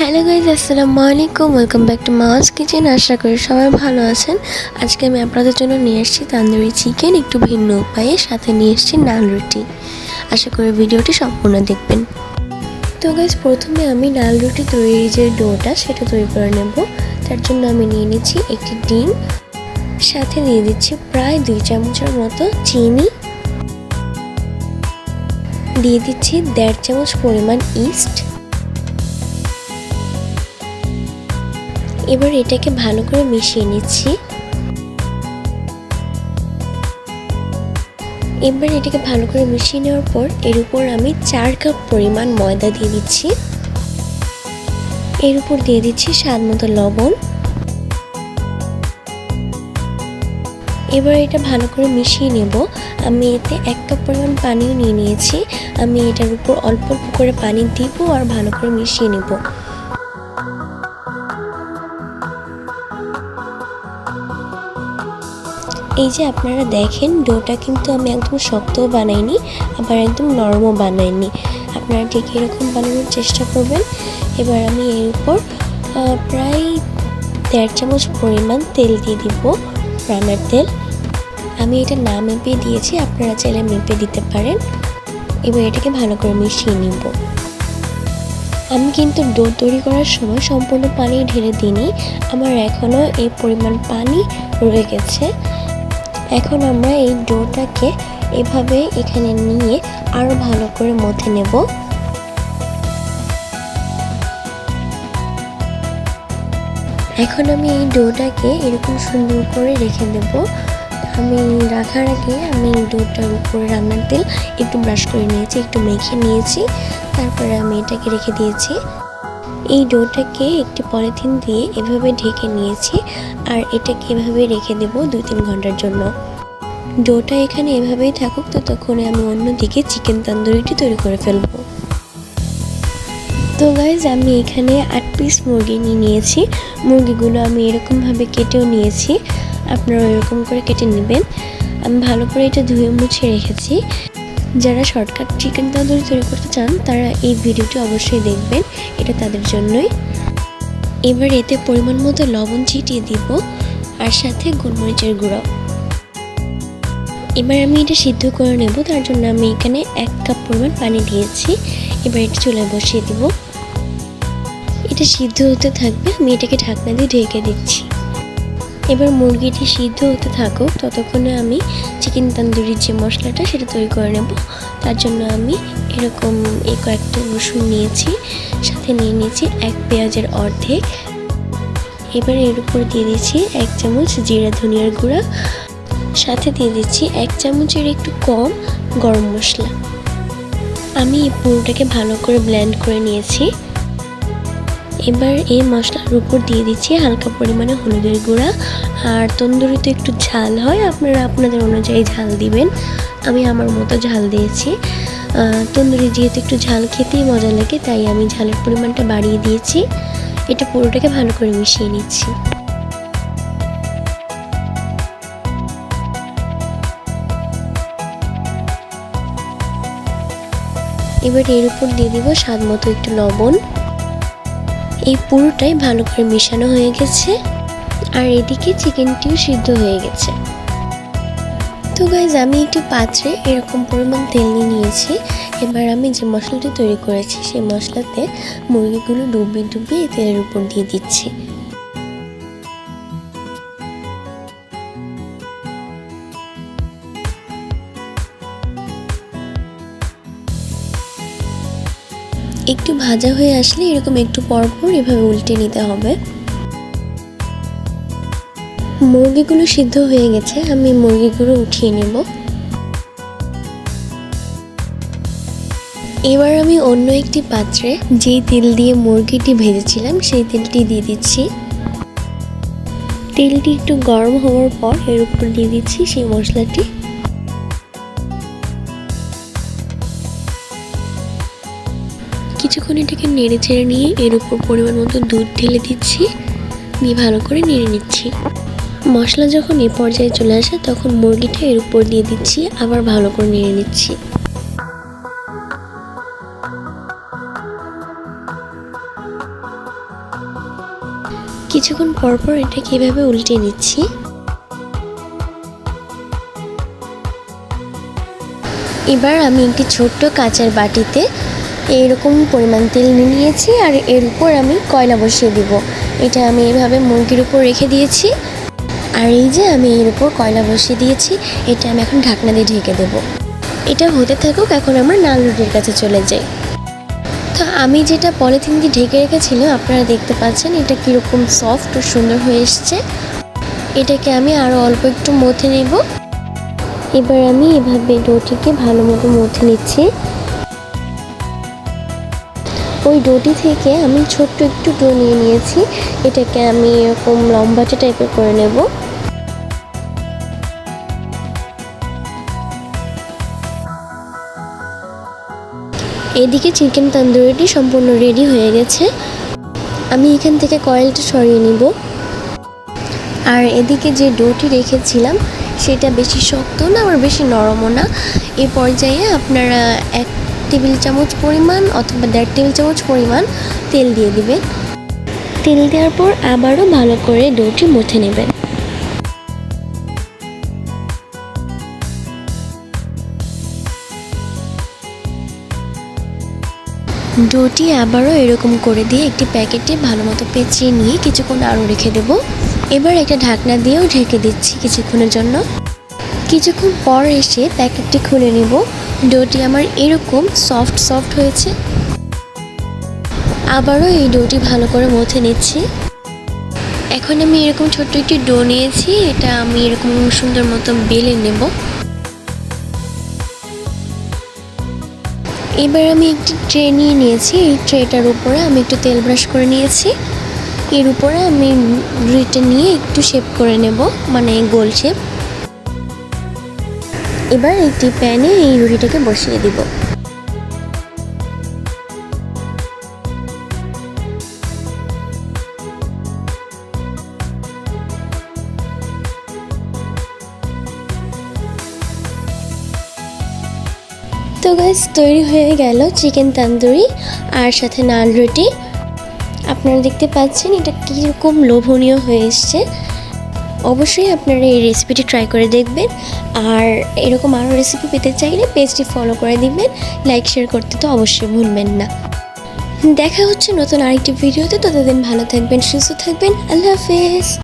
Hello guys, আসসালামু আলাইকুম। Welcome back to mass kitchen আশা করি সবাই ভালো আছেন। আজকে আমি আপনাদের জন্য নিয়ে এসেছি তান্দুরি চিকেন একটু ভিন্ন উপায়ে সাথে নিয়ে এসেছি নান রুটি। আশা করি ভিডিওটি সম্পূর্ণ দেখবেন। তো গাইজ, প্রথমে আমি নাল রুটি তৈরির যে ডোটা, সেটা তৈরি করে নেব। তার জন্য আমি নিয়ে নিচ্ছি একটি ডিম। সাথে দিয়ে দিচ্ছি প্রায় দুই চামচের মতো চিনি। দিয়ে দিচ্ছি দেড় চামচ পরিমাণ ইস্ট এবার এটাকে ভালো করে মিশিয়ে নিচ্ছি। এবার এটাকে ভালো করে মিশিয়ে নেওয়ার পর এর উপর আমি চার কাপ পরিমাণ ময়দা দিয়ে দিচ্ছি। এর উপর দিয়ে দিচ্ছি স্বাদ মতো লবণ। এবার এটা ভালো করে মিশিয়ে নেব। আমি এতে এক কাপ পরিমাণ পানিও নিয়ে নিয়েছি। আমি এটার উপর অল্প অল্প করে পানি দিব আর ভালো করে মিশিয়ে নেব। এই যে আপনারা দেখেন, ডোটা কিন্তু আমি একদম শক্তও বানাইনি, আবার একদম নরমও বানাইনি। আপনারা ঠিক এরকম বানানোর চেষ্টা করবেন। এবার আমি এর উপর প্রায় দেড় চামচ পরিমাণ তেল দিয়ে দিব রান্নার তেল। আমি এটা না মেপে দিয়েছি, আপনারা চাইলে মেপে দিতে পারেন। এবার এটাকে ভালো করে মিশিয়ে নিব। আমি কিন্তু ডো তৈরি করার সময় সম্পূর্ণ পানি ঢেলে দিইনি, আমার এখনও এই পরিমাণ পানি রয়ে গেছে। এখন আমরা এই ডোটাকে এভাবে এখানে নিয়ে আরও ভালো করে মথে নেব। এখন আমি এই ডোটাকে এরকম সুন্দর করে রেখে দেব। আমি রাখার আগে আমি ডোটার উপরে রান্নার তেল একটু ব্রাশ করে নিয়েছি, একটু মেখে নিয়েছি। তারপরে আমি এটাকে রেখে দিয়েছি। এই ডোটাকে একটি পলিথিন দিয়ে এভাবে ঢেকে নিয়েছি আর এটাকে এভাবে রেখে দেব দুই তিন ঘণ্টার জন্য। ডোটা এখানে এভাবেই থাকুক তো তখন আমি অন্যদিকে চিকেন তন্দুরিটি তৈরি করে ফেলব। তো গাইজ আমি এখানে আট পিস মুরগি নিয়ে নিয়েছি। মুরগিগুলো আমি এরকমভাবে কেটেও নিয়েছি। আপনারা এরকম করে কেটে নেবেন। আমি ভালো করে এটা ধুয়ে মুছে রেখেছি। যারা শর্টকাট চিকেন তন্দুরি তৈরি করতে চান, তারা এই ভিডিওটি অবশ্যই দেখবেন। এটা তাদের জন্যই। এবার এতে পরিমাণ মতো লবণ ছিটিয়ে দিব, আর সাথে গোলমরিচের গুঁড়ো। এবার আমি এটা সিদ্ধ করে নেব, তার জন্য আমি এখানে এক কাপ পরিমাণ পানি দিয়েছি। এবার এটা চুলায় বসিয়ে দিব। এটা সিদ্ধ হতে থাকবে, আমি এটাকে ঢাকনা দিয়ে ঢেকে দিচ্ছি। এবার মুরগিটি সিদ্ধ হতে থাকুক, ততক্ষণে আমি চিকেন তান্দুরির যে মশলাটা সেটা তৈরি করে নেব। তার জন্য আমি এরকম এই কয়েকটা রসুন নিয়েছি, সাথে নিয়ে নিয়েছি এক পেঁয়াজের অর্ধেক। এবার এর উপর দিয়ে দিচ্ছি এক চামচ জিরা ধনিয়ার গুঁড়া, সাথে দিয়ে দিচ্ছি এক চামচের একটু কম গরম মশলা। আমি এই পুরোটাকে ভালো করে ব্লেন্ড করে নিয়েছি। এবার এই মশলার উপর দিয়ে দিচ্ছি হালকা পরিমাণে হলুদের গুঁড়া। আর তন্দুরিতে একটু ঝাল হয়, আপনারা আপনাদের অনুযায়ী ঝাল দিবেন। আমি আমার মতো ঝাল দিয়েছি। তন্দুরি যেহেতু একটু ঝাল খেতেই মজা লাগে, তাই আমি ঝালের পরিমাণটা বাড়িয়ে দিয়েছি। এটা পুরোটাকে ভালো করে মিশিয়ে নিচ্ছি। এবার এর উপর দিয়ে দিব স্বাদ মতো একটু লবণ। এই পুরোটাই ভালো করে মেশানো হয়ে গেছে। আর এদিকে চিকেনটিও সিদ্ধ হয়ে গেছে। তো গাইজ আমি একটি পাত্রে এরকম পরিমাণ তেল নিয়ে নিয়েছি। এবার আমি যে মশলাটি তৈরি করেছি, সেই মশলাতে মুরগিগুলো ডুবিয়ে ডুবিয়ে তেলের উপর দিয়ে দিচ্ছি। একটু ভাজা হয়ে আসলে এরকম একটু পরপর এভাবে উল্টে নিতে হবে। মুরগিগুলো সিদ্ধ হয়ে গেছে, আমি মুরগিগুলো উঠিয়ে নেব। এবার আমি অন্য একটি পাত্রে যেই তেল দিয়ে মুরগিটি ভেজেছিলাম, সেই তেলটি দিয়ে দিচ্ছি। তেলটি একটু গরম হওয়ার পর এর উপর দিয়ে দিচ্ছি সেই মশলাটি। কিছুক্ষণ এটাকে নেড়ে চেড়ে নিয়ে এর উপর পরিমাণ মতো দুধ ঢেলে দিচ্ছি। দিয়ে ভালো করে নেড়ে নিচ্ছি। মশলা যখন এ পর্যায়ে চলে আসে, তখন মুরগিটা এর উপর দিয়ে দিচ্ছি, আবার ভালো করে নেড়ে নিচ্ছি। কিছুক্ষণ পর পর এটা কীভাবে উল্টে নিচ্ছি। এবার আমি একটি ছোট্ট কাঁচের বাটিতে এইরকম পরিমাণ তেল নিয়ে নিয়েছি আর এর উপর আমি কয়লা বসিয়ে দিব। এটা আমি এভাবে মুরগির উপর রেখে দিয়েছি। আর এই যে আমি এর উপর কয়লা বসিয়ে দিয়েছি, এটা আমি এখন ঢাকনা দিয়ে ঢেকে দেব। এটা হতে থাকুক, এখন আমরা নাল রুটির কাছে চলে যাই। তো আমি যেটা পলিথিন দিয়ে ঢেকে রেখেছিলাম, আপনারা দেখতে পাচ্ছেন এটা কীরকম সফট ও সুন্দর হয়ে এসছে। এটাকে আমি আরও অল্প একটু মথে নেব। এবার আমি এভাবে ডোটিকে ভালো মতো মথে নিচ্ছি। ওই ডোটি থেকে আমি ছোট্ট একটু ডো নিয়ে নিয়েছি। এটাকে আমি এরকম লম্বাটে টাইপের করে নেব। এদিকে চিকেন তন্দুরিটি সম্পূর্ণ রেডি হয়ে গেছে। আমি এখান থেকে কয়েলটা সরিয়ে নিব। আর এদিকে যে ডোটি রেখেছিলাম, সেটা বেশি শক্ত না, আবার বেশি নরমও না। এ পর্যায়ে আপনারা এক টেবিল চামচ পরিমাণ অথবা দেড় টেবিল চামচ পরিমাণ তেল দিয়ে দিবেন। তেল দেওয়ার পর আবারও ভালো করে ডোটি মথে নেবেন। ডোটি আবারও এরকম করে দিয়ে একটি প্যাকেটে ভালো মতো পেঁচিয়ে নিয়ে কিছুক্ষণ আরও রেখে দেব। এবার একটা ঢাকনা দিয়েও ঢেকে দিচ্ছি কিছুক্ষণের জন্য। কিছুক্ষণ পর এসে প্যাকেটটি খুলে নিব। ডোটি আমার এরকম সফট সফট হয়েছে। আবারও এই ডোটি ভালো করে মথে নিচ্ছি। এখন আমি এরকম ছোট্ট একটি ডো নিয়েছি, এটা আমি এরকম সুন্দর মতো বেলে নেব। এবার আমি একটি ট্রে নিয়ে নিয়েছি, এই ট্রেটার উপরে আমি একটু তেল ব্রাশ করে নিয়েছি। এর উপরে আমি রুইটা নিয়ে একটু শেপ করে নেব মানে গোল শেপ। এবার একটি প্যানে এই রুটিটাকে বসিয়ে দিব। তো গাছ তৈরি হয়ে গেল চিকেন তান্দুরি আর সাথে নান রুটি। আপনারা দেখতে পাচ্ছেন এটা কীরকম লোভনীয় হয়ে এসছে। অবশ্যই আপনারা এই রেসিপিটি ট্রাই করে দেখবেন। আর এরকম আরও রেসিপি পেতে চাইলে পেজটি ফলো করে দিবেন। লাইক শেয়ার করতে তো অবশ্যই ভুলবেন না। দেখা হচ্ছে নতুন আরেকটি ভিডিওতে ততদিন ভালো থাকবেন, সুস্থ থাকবেন। আল্লাহ হাফেজ।